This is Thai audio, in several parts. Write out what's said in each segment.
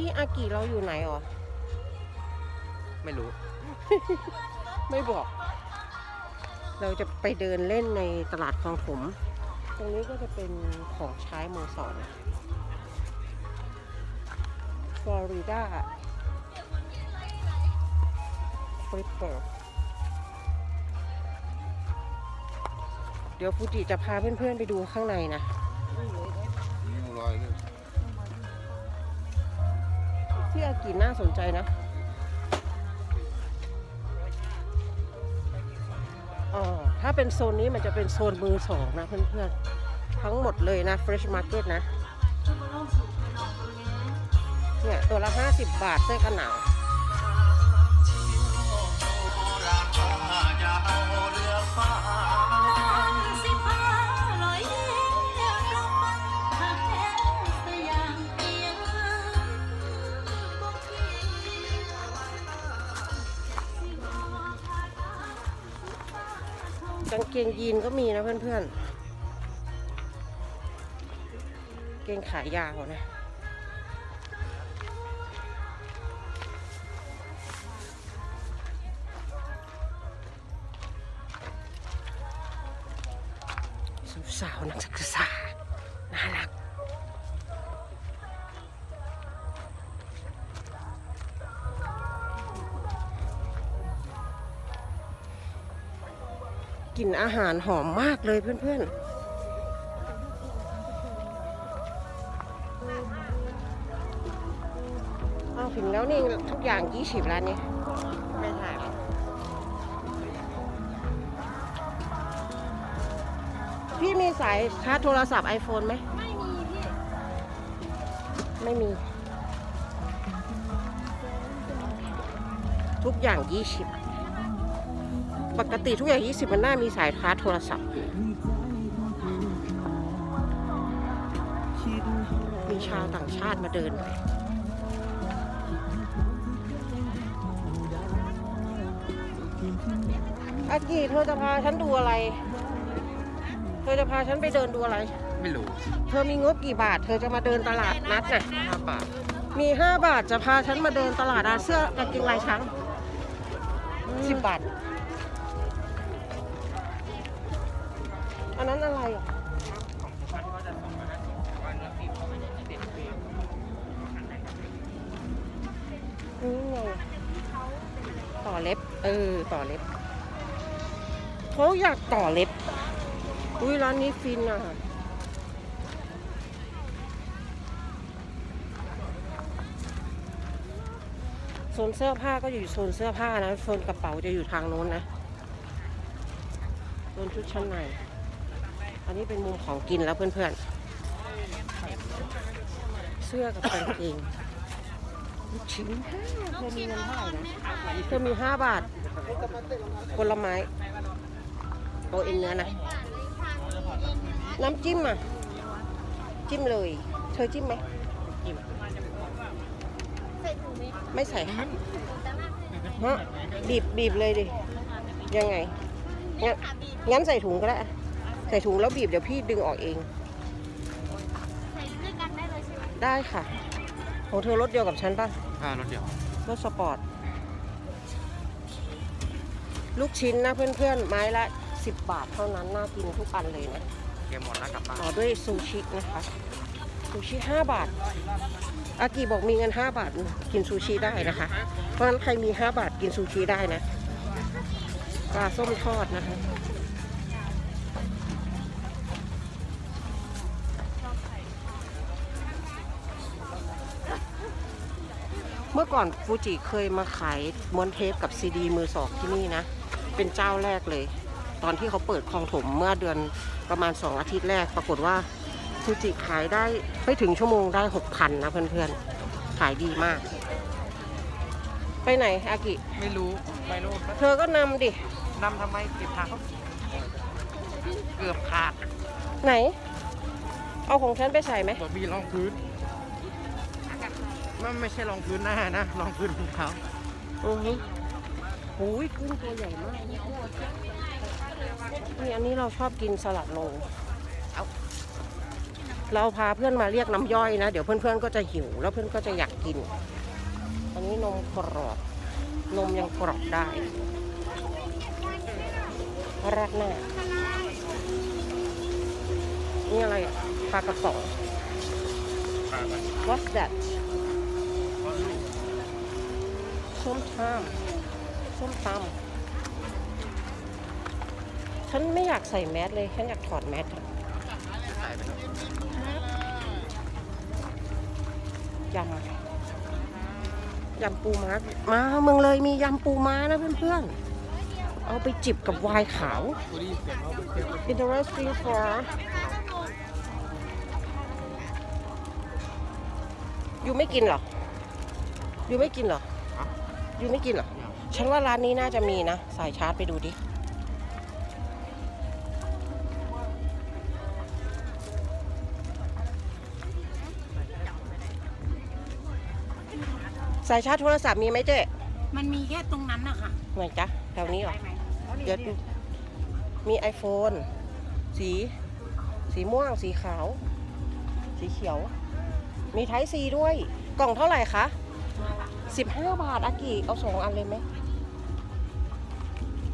ที่อากิเราอยู่ไหนอ๋อไม่รู้ ไม่บอก เราจะไปเดินเล่นในตลาดคลองผมตรงนี้ก็จะเป็นของใช้มือสองฟลอริดาฟลิปเปอร์เดี๋ยวฟูจิจะพาเพื่อนๆไปดูข้างในนะยูรอยเลย ที่อากิน่าสนใจนะ อ๋อ ถ้าเป็นโซนนี้มันจะเป็นโซนมือสองนะเพื่อนๆ ทั้งหมดเลยนะ Fresh Market นะ เนี่ย ตัวละ 50 บาทเสื้อกันหนาว กางเกงยีนก็มีนะเพื่อนๆ เกงขายาวนะ สาวๆนักศึกษาน่ารัก ลิ่นอาหารหอมมากเลยเพื่อนๆเอาถึงแล้วนี่ทุกอย่าง20ร้านนี้ ไม่ใช่หรอกพี่มีสายชาร์จโทรศัพท์ iPhone ไหม ไม่มีพี่ ไม่มี ทุกอย่าง20 ปกติทุกอย่าง 20 มันน่ามีสายชาร์จโทรศัพท์มีชาวต่างชาติมาเดินไปอากิเธอจะพาฉันดูอะไร เธอจะพาฉันไปเดินดูอะไร ไม่รู้เธอมีงบกี่บาท เธอจะมาเดินตลาดนัดน่ะ ห้าบาทมี 5 บาทจะพาฉันมาเดินตลาดอาเสื้อกางเกงลายช้างสิบบาท อันนั้นอะไรอะนี่ไงต่อเล็บ เออ ต่อเล็บเขาอยากต่อเล็บ อุ้ยร้านนี้ฟินอะโซนเสื้อผ้าก็อยู่โซนเสื้อผ้านะ โซนกระเป๋าจะอยู่ทางโน้นนะ โซนชุดชั้นใน อันนี้เป็นมุมของกินแล้วเพื่อนๆ เสื้อกับกางเกงลูกชิ้นเธอมีเงินเท่าไหร่นะเธอมีห้าบาท ผลไม้โอเอ็นเนื้อนะ น้ำจิ้มอะ จิ้มเลย เธอจิ้มไหมไมไม่ใส่ค่ะฮะบีบบีบเลยดิ ยังไง งั้นงั้นใส่ถุงก็ได้ ใส่ถุงแล้วบีบเดี๋ยวพี่ดึงออกเอง ใส่ด้วยกันได้เลยใช่ไหมได้ค่ะ ของเธอรถเดียวกับฉันป่ะอ่ารถเดียว รถสปอร์ต ลูกชิ้นนะเพื่อนๆ ไม้ละ 10 บาทเท่านั้น น่ากินทุกอันเลยนะเกมหมดแล้วกลับบ้านต่อด้วยซูชินะคะ ซูชิ 5 บาท อากิบอกมีเงิน 5 บาท กินซูชิได้นะคะ เพราะฉะนั้นใครมี 5 บาทกินซูชิได้นะ ปลาส้มทอดนะคะ มื่อก่อนฟูจิเคยมาขายม้วนเทปกับซีดีมือสองที่นี่นะ เป็นเจ้าแรกเลย ตอนที่เขาเปิดคลองถมเมื่อเดือนประมาณสองอาทิตย์แรก ปรากฏว่าฟูจิขายได้ไม่ถึงชั่วโมงได้หกพันนะเพื่อนๆ ขายดีมาก ไปไหนอากิ ไม่รู้ ไม่รู้เธอก็นำดิ นำทำไมเก็บทางเขาเกือบขาด ไหน เอาของฉันไปใส่ไหม บอกมีรองพื้น มันไม่ใช่รองพื้นหน้านะรองพื้นของเขาอือฮึโอ้ยกุ้งตัวใหญ่มากนี่อันนี้เราชอบกินสลัดโลเอาเราพาเพื่อนมาเรียกน้ำย่อยนะ เดี๋ยวเพื่อนๆก็จะหิว แล้วเพื่อนก็จะอยากกิน อันนี้นมกรอบ นมยังกรอบได้ราดหน้า นี่อะไรอะปลากระป๋อง What's that ส้มตำส้มตำฉันไม่อยากใส่แมสเลย ฉันอยากถอดแมสอะยำยำปูม้ามาเมืองเลยมียำปูม้านะเพื่อนๆ เอาไปจิบกับไวน์ขาว Interesting for ยูไม่กินหรอยูไม่กินหรอ ยูไม่กินเหรอ ฉันว่าร้านนี้น่าจะมีนะ สายชาร์จไปดูดิ สายชาร์จโทรศัพท์มีไหมเจ๊มันมีแค่ตรงนั้นนะคะไหนจ๊ะแถวนี้เหรอ ได้ไหมเดี๋ยวดูมี iPhone สี สีม่วง สีขาว สีเขียว มีไทซีด้วย กล่องเท่าไหร่คะ 15บาทอากิเอาสองอันเลยไหม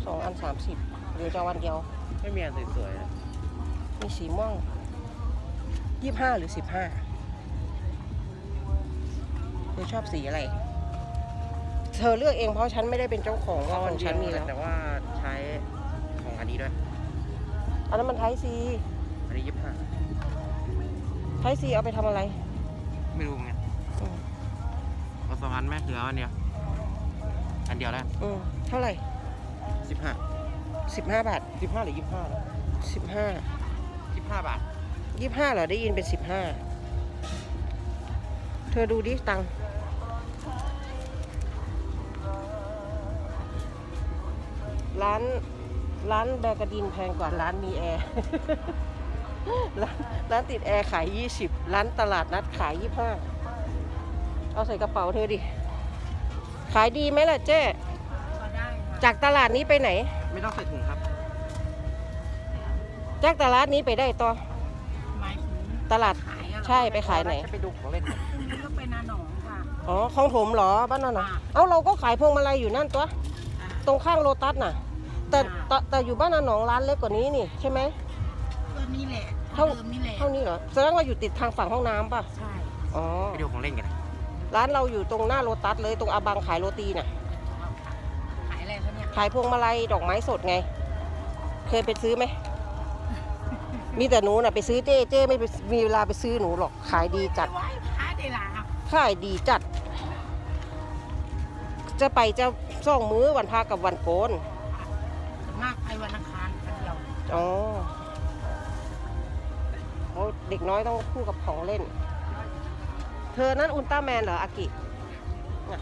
สองอัน30หรือจะเอาวันเดียว ไม่มีอันสวยๆนะมีสีม่วง25หรือ15เธอชอบสีอะไร เธอเลือกเองเพราะฉันไม่ได้เป็นเจ้าของว่าของฉันมีแล้วแต่ว่าใช้ของอันนี้ด้วย อันนั้นมันไทซีอันนี้ยี่สิบห้าไทซีเอาไปทำอะไร ไม่รู้ไงอืม เอาสองอันไหมเหลืออันเดียว อันเดียวแล้วอืมเท่าไหร่สิบห้าสิบห้าบาทสิบห้าหรือยี่สิบห้าสิบห้ายี่สิบห้าบาทยี่ห้าเหรอได้ยินเป็นสิบห้าเธอดูดิตังค์ร้านร้านแบรกาดินแพงกว่าร้านมีแอร์ร้านร้านติดแอร์ขายยี่สิบร้านตลาดนัดขายยี่ห้า เอาใส่กระเป๋าเธอดิ ขายดีไหมล่ะเจ๊ก็ได้ค่ะจากตลาดนี้ไปไหน ไม่ต้องใส่ถุงครับ จากตลาดนี้ไปได้ต่อหมายถึงตลาดขายอะเหรอใช่ไปขายไหนจะไปดูของเล่นพรุ่งนี้ก็ไปนาหนองค่ะอ๋อคลองถมเหรอบ้านนั่นน่ะอ่าเอ้าเราก็ขายพวงมาลัยอยู่นั่นตัวอ่าตรงข้างโลตัสน่ะแต่อ่าแต่แต่อยู่บ้านนาหนองร้านเล็กกว่านี้นี่ใช่ไหมก็นี่แหละเท่าเดิมนี่แหละเท่านี้เหรอแสดงว่าอยู่ติดทางฝั่งห้องน้ำป่ะใช่อ๋อไปดูของเล่นกันนะ ร้านเราอยู่ตรงหน้าโลตัสเลยตรงอาบังขายโรตีน่ะ ขายอะไรคะเนี่ยขายพวงมาลัยดอกไม้สดไง เคยไปซื้อไหม มีแต่หนูน่ะไปซื้อเจ้เจ้ไม่ไปมีเวลาไปซื้อหนูหรอกขายดีจัด ไหว้พระได้ละครับขายดีจัด จะไปจะส่องมื้อวันพากับวันโกน ส่วนมากไปวันอังคารวันเดียวอ๋อเขาเด็กน้อยต้องคู่กับของเล่น เธอนั่นอุลตร้าแมนเหรออากิน่ะ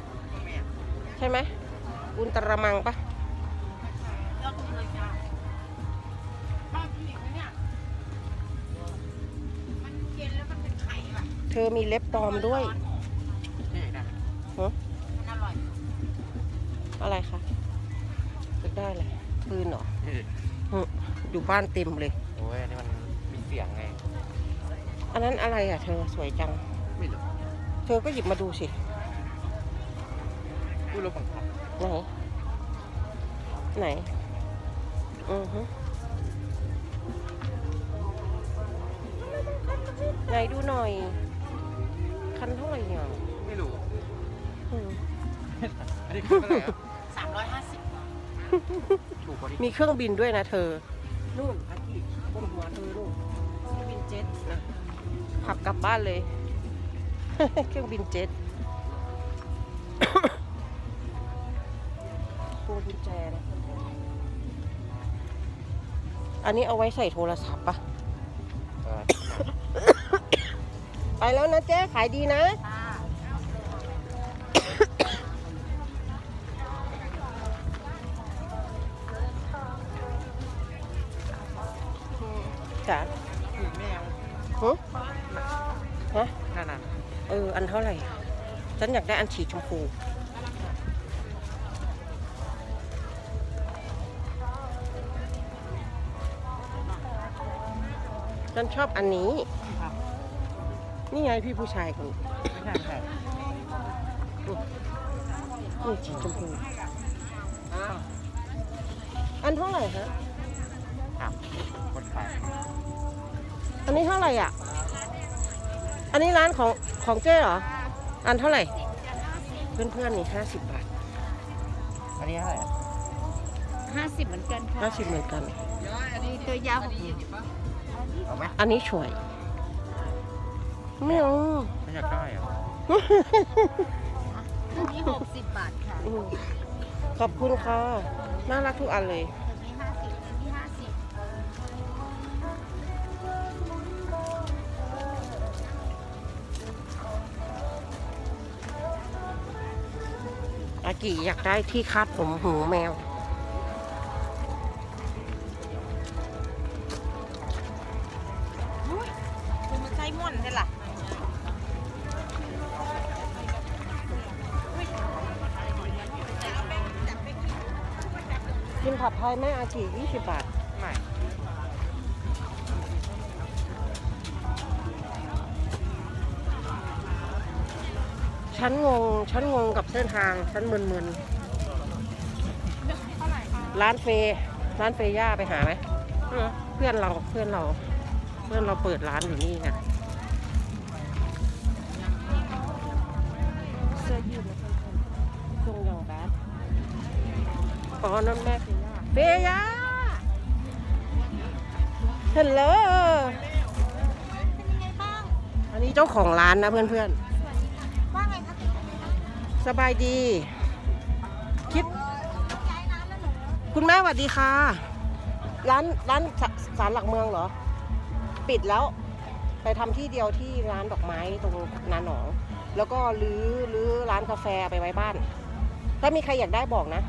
ใช่ไหมอุลตร้ามังปะแล้วก็เลยจ้าบ้านพี่นะเนี่ยมันเย็นแล้วมันเป็นไข่ว่ะเธอมีเล็บปลอมด้วยนี่ได้ฮะมันอร่อยอะไรคะจะได้เลยปืนเหรอเออหึอยู่บ้านเต็มเลย โอ้ยอันนี่มันมีเสียงไง อันนั้นอะไรอะเธอสวยจัง ไม่รู้ เธอก็หยิบมาดูสิผู้รบบังคับไหน ไหน อือฮึไหนดูหน่อย คันเท่าไหร่เนี่ยไม่รู้ อืมอันนี้คืออะไรครับสามร้อยห้าสิบถูกกว่าที่มีเครื่องบินด้วยนะเธอ นู่นอากิบนหัวเธอนู่นเครื่องบินเจ็ตนะขับกลับบ้านเลย เครื่องบินเจ็ตพวงกุญแจนะอันนี้เอาไว้ใส่โทรศัพท์ปะเออไปแล้วนะเจ๊ขายดีนะ ค่ะจ้ะ อยากได้อันสีชมพู ฉันชอบอันนี้ครับนี่ไงพี่ผู้ชายคนไม่ใช่ไม่ใช่นี่สีชมพู อันเท่าไหร่ฮะครับคนขายอันนี้เท่าไหร่อะ อันนี้ร้านของของเจ้เหรอ อันเท่าไหร่ เพื่อนๆนี่ห้าสิบบาทอันนี้เท่าไหร่อะห้าสิบเหมือนกันค่ะห้าสิบเหมือนกัน มีตัวยาวเอาไหมอันนี้ช่วยไม่เอาไม่อยากได้เหรออันนี้หกสิบบาทค่ะอืมขอบคุณค่ะ น่ารักทุกอันเลย อากิอยากได้ที่คาดผมหูแมว คุณมาใช้ม่วนใช่หรอกินผัดไทยแม่อากิ20 บาท ฉันงง ฉันงงกับเส้นทาง ฉันมึนๆ ร้านเฟย์ร้านเฟย่าไปหาไหม เพื่อนเรา เพื่อนเรา เพื่อนเราเปิดร้านอยู่นี่ไงเสื้อยืดนะเพื่อนๆทรงอย่างแบดอ๋อนั่นแม่เฟย่าเฟย่าฮัลโหลเป็นยังไงบ้างอันนี้เจ้าของร้านนะเพื่อนว่ สบายดี คิดย้ายร้านแล้วเหรอคุณแม่สวัสดีค่ะ ร้านร้านสสารหลักเมืองเหรอ ปิดแล้ว ไปทำที่เดียวที่ร้านดอกไม้ตรงนาหนอง แล้วก็รื้อรื้อร้านกาแฟไปไว้บ้าน ถ้ามีใครอยากได้บอกนะ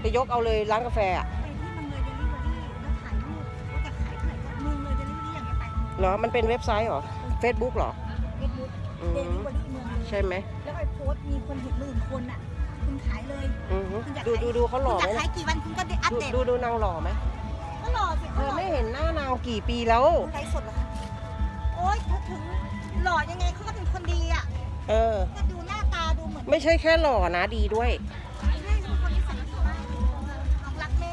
ไปยกเอาเลยร้านกาแฟอะไปที่มันเลยเดลิเวอรี่แล้วถ่ายรูปว่าจะขายเท่าไหร่ก็มึงเลยเดลิเวอรี่อย่างเงี้ยไปเหรอ มันเป็นเว็บไซต์เหรอ Facebook เหรอเฟซบุ๊กอืเดลิมเวอรี่เมืองเลยใช่ไหมแล้วไอ้โพสต์มีคนเห็นหมื่นคนอะ คุณขายเลยอือฮึดูดูดูเขาหล่อคุณไหมจะขายกี่วันคุณก็ได้อัปดูเดตดูดูนางหล่อไหมก็หล่อสิเธอไม่เห็นหน้านางกี่ปีแล้ว ไลฟ์สดเหรอคะโอ๊ยถ้าถึงหล่อยังไงเขาก็เป็นคนดีอะเออ ก็ดูหน้าตาดูเหมือนไม่ใช่แค่หล่อนะดีด้วยไม่ใช่คนที่ใส่ดีมากน้องรักแม่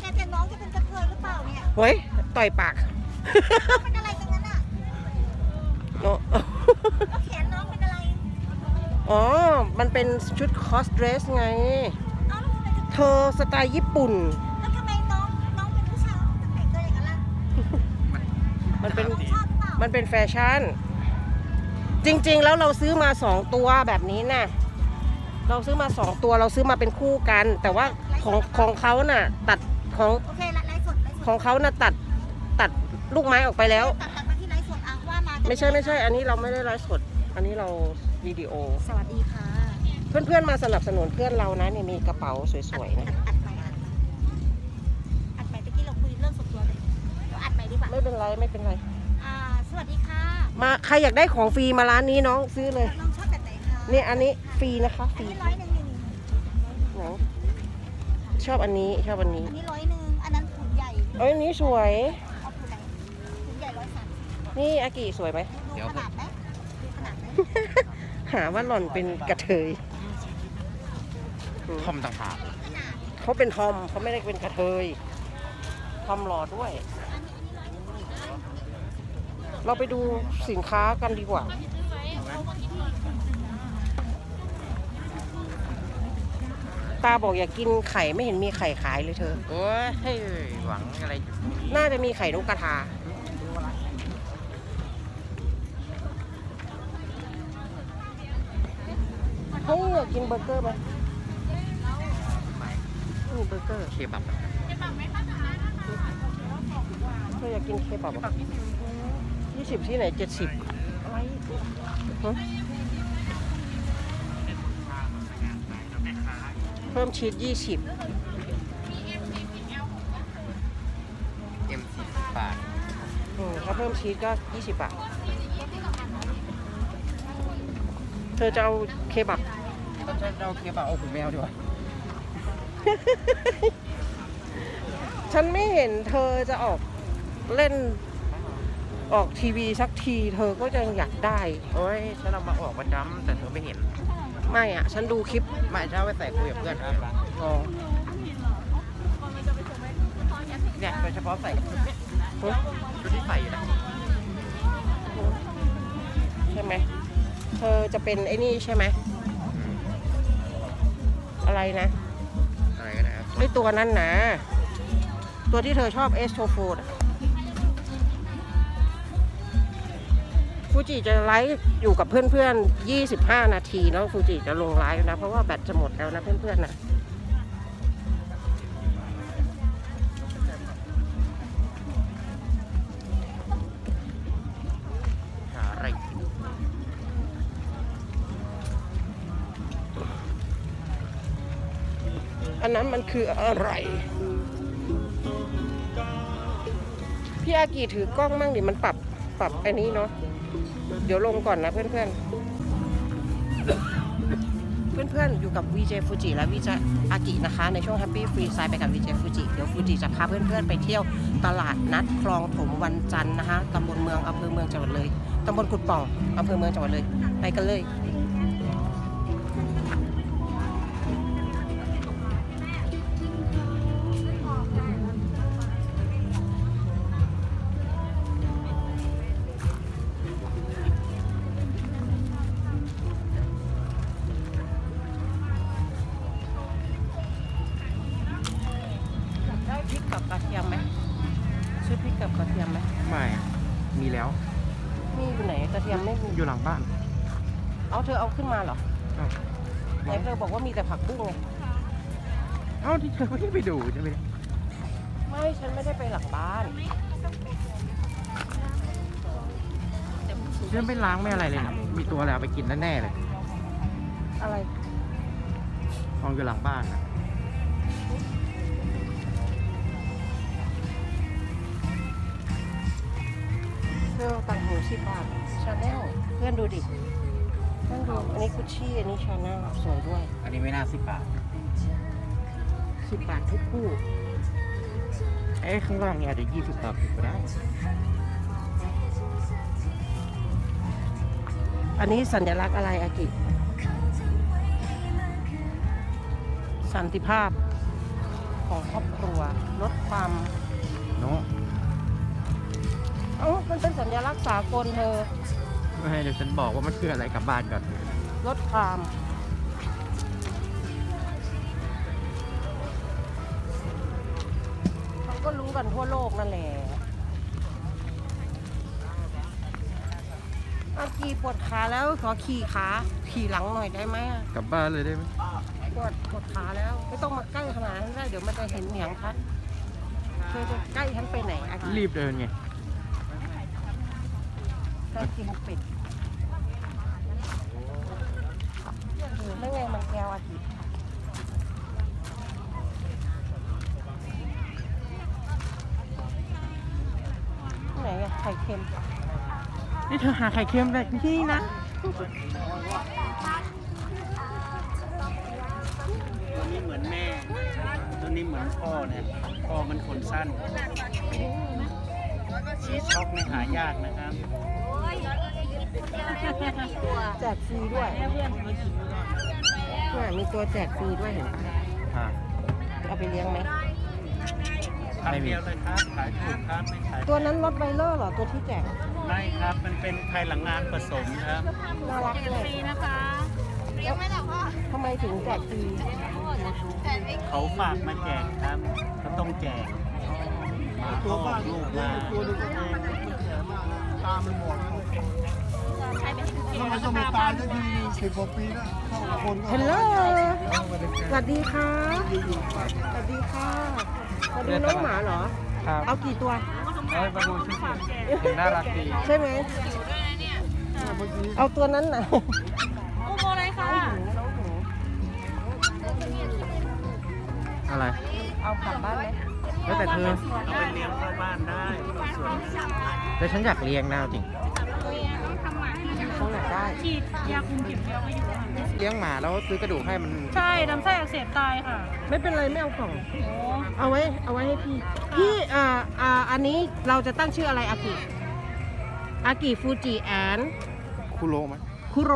แกแต่น้องจะเป็นกระเทยหรือเปล่าเนี่ยเฮ้ย ต่อยปากน้องเป็นอะไรกันนั้นอะเน อ๋อ มันเป็นชุดคอสเดรสไง เอ้าแล้วทำไมถึงเธอสไตล์ญี่ปุ่น แล้วทำไมน้องน้องเป็นผู้ชายน้องจะแต่งตัวอย่างนั้นล่ะมันเป็น น้องชอบหรือเปล่ามันเป็นแฟชั่น จริงๆ แล้วเราซื้อมาสองตัวแบบนี้น่ะ เราซื้อมาสองตัวเราซื้อมาเป็นคู่กัน แต่ว่าของของเขาน่ะ ตัดของโอเคไลฟ์สดไลฟ์สดของเขาน่ะตัดตัดลูกไม้ออกไปแล้ว ตัดตัดมาที่ไลฟ์สดอะว่ามาจะไม่ใช่ไม่ใช่ อันนี้เราไม่ได้ไลฟ์สด อันนี้เรา วิดีโอ สวัสดีค่ะเพื่อนๆมาสนับสนุนเพื่อนเรานะเนี่ยมีกระเป๋าสวยๆนะอัดอัดไปอัดไปอัดไปตะกี้เราคุยเรื่องส่วนตัวเลยเราอัดไปดีกว่าไม่เป็นไรไม่เป็นไรอ่าสวัสดีค่ะมาใครอยากได้ของฟรีมาร้านนี้น้องซื้อเลยน้องชอบแบบไหนคะเนี่ยอันนี้ฟรีนะคะฟอันรีนี้ร้อยหนึ่งนี่นี่ไหนชอบอันนี้ชอบอันนี้อันนี้ร้อยหนึ่งอันนั้นถุงใหญ่เอ้ยอันนี้สวยเอาถุงไหนถุงใหญ่ร้อยสามสิบนี่อากิสวยไหมดูขนาดไหมดูขนาดไหม หาว่าหล่อนเป็นกระเทยทอมต่างหากขนาดเขาเป็นทอมเขาไม่ได้เป็นกระเทยทอมหล่อด้วย เราไปดูสินค้ากันดีกว่าตาบอกอยากกินไข่ไม่เห็นมีไข่ขายเลยเธอ โอ้ยให้หวังอะไรอยู่ตรงนี้น่าจะมีไข่นกกระทา เฮ้ยอยากกินเบอร์เกอร์ไหมนี่เบอร์เกอร์เคบับเธออยากกินเคบับอะยี่สิบที่ไหนเจ็ดสิบอะไรฮะเพิ่มชีสยี่สิบเอ็มสี่สิบบาทถ้าเพิ่มชีสก็ยี่สิบบาท เธอจะเอาเคบับก็ จะเอาเคบับเอาหูแมวดีกว่าฉันไม่เห็นเธอจะออกเล่นออกทีวีสักที เธอก็ยังอยากได้ โอ้ยฉันเอามาออกประจำแต่เธอไม่เห็น ไม่อะ ฉันดูคลิปไม่ฉันเอาไปใส่คุยกับเพื่อนครับอ๋อเนี่ยโดยเฉพาะใส่กับชุดเนี่ยชุดที่ใส่อยู่นะใช่ไหม เธอจะเป็นไอ้นี่ใช่ไหม อะไรนะอะไรก็ได้ครับไอ้ตัวนั้นนะตัวที่เธอชอบเอสโทโฟดฟูจิจะไลฟ์อยู่กับเพื่อนๆ 25 นาทีแล้วฟูจิจะลงไลฟ์นะ เพราะว่าแบตจะหมดแล้วนะเพื่อนๆนะ นั้นมันคืออะไร พี่อากีถือกล้องมั่งดิมันปรับปรับไอันนี้เนาะเดี๋ยวลงก่อนนะเพื่อนๆเพื่อนๆอนอยู่กับ VJ Fuji และ VJ อากินะคะ ในช่วง Happy Free Side ไปกับ VJ Fuji เดี๋ยวฟูจิจะพาเพื่อนๆ ไปเที่ยวตลาดนัดคลองถมวันจันทร์นะคะตำบลเมืองอำเภอเมืองจังหวัดเลยตำบลกุดป่องอำเภอเมืองจังหวัดเลย ไปกันเลย พริกกับกระเทียมไหมไม่มีแล้ว มีอยู่ไหนกระเทียมไม่มีอยู่หลังบ้าน เอาเธอเอาขึ้นมาเหรออ้าวไหนเธอบอกว่ามีแต่ผักบุ้งไงเอ้าที่เธอไม่ได้ไปดูใช่ไหมเนี่ยไม่ฉันไม่ได้ไปหลังบ้านฉันไม่ล้างไม่อะไรเลยนะมีตัวอะไรเอาไปกินแน่ๆเลย อะไรมองอยู่หลังบ้านนะ เธอต่างหูสิบบาทชาแนลเพื่อนดูดิเพื่อนดูอันนี้กุชชี่อันนี้ชาแนลสวยด้วย อันนี้ไม่น่าสิบบาทสิบบาททุกคู่เอ้ข้างล่างเนี่ยอาจจะยี่สิบบาทก็ได้ อันนี้สัญลักษณ์อะไรอากิ สันติภาพของครอบครัวลดความโน้ เอ้ามันเป็นสัญลักษณ์สากลเธอ ไม่ให้เดี๋ยวฉันบอกว่ามันคืออะไรกลับบ้านก่อนลดความเขาก็รู้กันทั่วโลกนั่นแหละอากีปวดขาแล้วขอขี่ขา ขี่หลังหน่อยได้ไหมอะกลับบ้านเลยได้ไหมปวดปวดขาแล้ว ไม่ต้องมาใกล้ขนาดนั้นได้เดี๋ยวมันจะเห็นเหนียงคัดเธอจะใกล้ฉันไปไหนอากีรีบเดินไงใกล้กินเป็ดไม่ไงมันแก้วอากีไหนอะไข่เค็ม นี่เธอหาไข่เค็มได้ที่นะตัวนี้เหมือนแม่ ตัวนี้เหมือนพ่อเนี่ยพ่อมันขนสั้นชีสช็อกในยหายากนะครับ แจกฟรีด้วยเนี่ยมีตัวแจกฟรีด้วยเห็นไหมอ่าเอาไปเลี้ยงไหมคำเดียวเลยครับขายถูกครับไม่ขายตัวนั้นรถไวเลอร์เหรอ ตัวที่แจก ไม่ครับมันเป็นไทยหลังงานผสมครับน่ารักเลยทำไมถึงแจกฟรีเขาฝากมาแจกครับก็ต้องแจกมาพ่อลูกมา ตามันหมด แล้วมันก็ไม่ตายสักทีสิบกว่าปีแล้วเข้าคนก็ฮัลโหลสวัสดีค่ะ สวัสดีค่ะมาดูน้องหมาเหรอ ครับเอากี่ตัวเอ้ยมาดูชุดสิเห็นน่ารักดีใช่ไหมเอาตัวนั้นน่ะอุโมอะไรคะน้องหนูอะไร เอากลับบ้านไหมแล้วแต่เธอเอาไปเลี้ยงเข้าบ้านได้สวยแต่ฉันอยากเลี้ยงนะเอาจริง เขาอยากได้ ฉีดยาคุมเข็มเดียวไม่อยู่ค่ะเลี้ยงหมาแล้วซื้อกระดูกให้มันใช่ลำไส้อักเสบตายค่ะไม่เป็นไรไม่เอากล่อง โอ้เอาไว้เอาไว้ให้พี่ พี่อ่าอ่าอันนี้เราจะตั้งชื่ออะไรอากิอากิฟูจิแอนคุโรไหมคุโร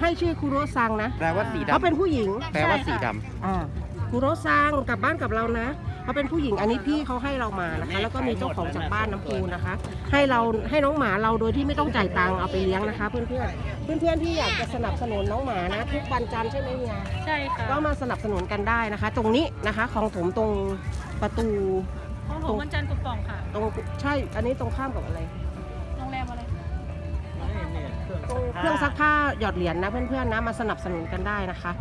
ให้ชื่อคุโรซังนะแปลว่าสีเขาดำเป็นผู้หญิงแปลว่าสีดอ่าคุโรซังกลับบ้านกับเรานะ เขาเป็นผู้หญิงอันนี้พี่เขาให้เรามานะคะ แล้วก็มีเจ้าของจากบ้านน้ำพูนะคะ ให้เราให้น้องหมาเราโดยที่ไม่ต้องจ่ายตังค์เอาไปเลี้ยงนะคะ เพื่อนเพื่อนเพื่อนเพื่อนๆที่อยากจะสนับสนุนน้องหมานะ ทุกวันจันทร์ใช่ไหมเฮียใช่ค่ะก็มาสนับสนุนกันได้นะคะ ตรงนี้นะคะของผมตรงประตู ของผมวันจันทร์กุบป่องค่ะ ตรงใช่อันนี้ตรงข้ามกับอะไร โรงแรมอะไรเนี่ยเครื่องตรงเครื่องซักผ้าหยอดเหรียญนะเพื่อนๆนะมาสนับสนุนกันได้นะคะ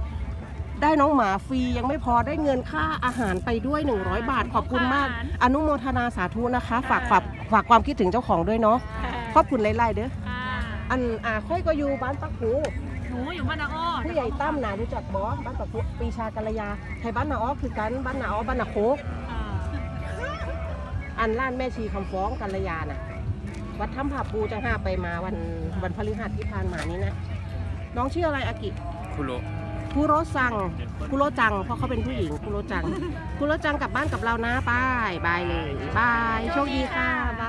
ได้น้องหมาฟรียังไม่พอได้เงินค่าอาหารไปด้วย 100 บาทขอบคุณมาก อนุโมทนาสาธุนะคะ ฝากฝากฝากความคิดถึงเจ้าของด้วยเนาะขอบคุณหลายๆเด้อค่ะอันอ่าค่อยก็อยู่บ้านปักหูหนูอยู่บ้านนาอ้อผู้ใหญ่ตั้มนะรู้จักบอสบ้านปักหูปีชากัลยาไทยบ้านนาอ้อคือกันบ้านนาอ้อบ้านนาโคกอ่าอันล้านแม่ชีคำฟ้องกัลยาน่ะวัดถ้ำผาปูจังห้าไปมาวันวันพฤหัสที่ผ่านมานี้นะน้องชื่ออะไรอากิำคุโร คุโรซังคุโรจัง เพราะเขาเป็นผู้หญิงคุโรจังคุโรจังกลับบ้านกับเรานะบายบายเลยบายโชคดีค่ะบาย